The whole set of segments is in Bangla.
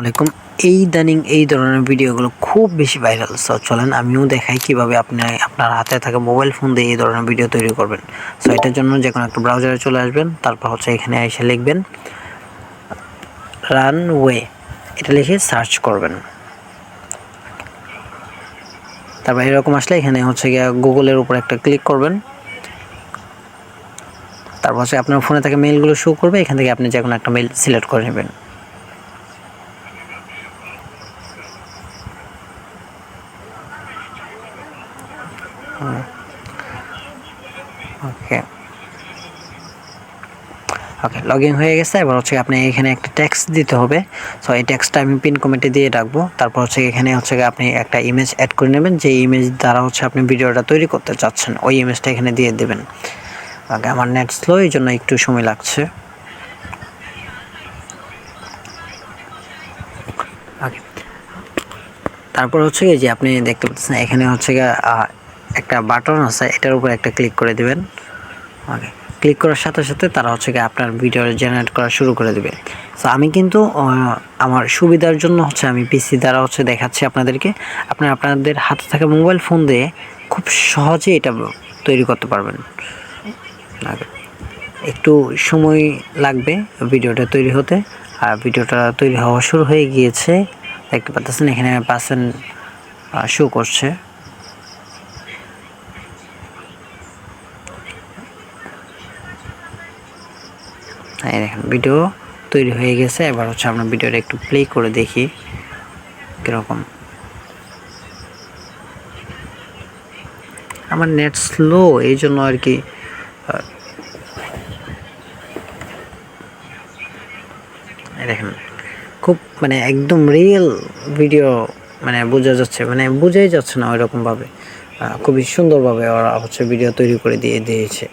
আলাইকুম। এই দানিং, এই ধরনের ভিডিওগুলো খুব বেশি ভাইরাল সো চলেন আমিও দেখাই কীভাবে আপনি, আপনার হাতে থাকা মোবাইল ফোন দিয়ে এই ধরনের ভিডিও তৈরি করবেন। সো এটার জন্য যে কোনো একটা ব্রাউজারে চলে আসবেন, তারপর হচ্ছে এখানে এসে লিখবেন রানওয়ে এটা লিখে সার্চ করবেন। তারপর এরকম আসলে এখানে হচ্ছে গিয়ে গুগলের উপর একটা ক্লিক করবেন। তারপর হচ্ছে আপনার ফোনে থেকে মেলগুলো শো করবে, এখান থেকে আপনি যে কোনো একটা মেইল সিলেক্ট করে নেবেন। ওকে ওকে লগ ইন হয়ে গেছে, এবার হচ্ছে আপনি এখানে একটা ট্যাক্স দিতে হবে। সো এই ট্যাক্সটা আমি পিন কমেন্টে দিয়ে রাখব। তারপর হচ্ছে এখানে হচ্ছে আপনি একটা ইমেজ অ্যাড করে নেবেন, যে ইমেজ দ্বারা হচ্ছে আপনি ভিডিওটা তৈরি করতে চাচ্ছেন, ওই ইমেজটা এখানে দিয়ে দেবেন। ওকে আমার নেট স্লো এই জন্য একটু সময় লাগছে। ওকে তারপর হচ্ছে যে আপনি দেখতে পাচ্ছেন, এখানে হচ্ছে একটা বাটন আছে, এটার উপর একটা ক্লিক করে দিবেন। ওকে ক্লিক করার সাথে সাথে তারা হচ্ছে গিয়ে আপনার ভিডিও জেনারেট করা শুরু করে দেবে। সো আমি কিন্তু আমার সুবিধার জন্য হচ্ছে আমি পিসি দ্বারা হচ্ছে দেখাচ্ছি আপনাদেরকে। আপনারা আপনাদের হাতে থাকা মোবাইল ফোন দিয়ে খুব সহজে এটা তৈরি করতে পারবেন। একটু সময় লাগবে ভিডিওটা তৈরি হতে। আর ভিডিওটা তৈরি হওয়া শুরু হয়ে গিয়েছে, দেখতে পাচ্ছেন এখানে পার্সেন্ট শো করছে। দেখেন ভিডিও তৈরি হয়ে গেছে। এবার হচ্ছে আমরা ভিডিওটা একটু প্লে করে দেখি কীরকম। আমার নেট স্লো এই জন্য আর কি দেখেন, খুব মানে একদম রিয়েল ভিডিও মানে বোঝা যাচ্ছে মানে বোঝাই যাচ্ছে না ওইরকমভাবে। খুবই সুন্দরভাবে ওরা হচ্ছে ভিডিও তৈরি করে দিয়ে দিয়েছে।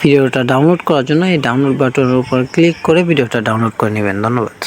ভিডিওটা ডাউনলোড করার জন্য এই ডাউনলোড বাটনের উপর ক্লিক করে ভিডিওটা ডাউনলোড করে নেবেন। ধন্যবাদ।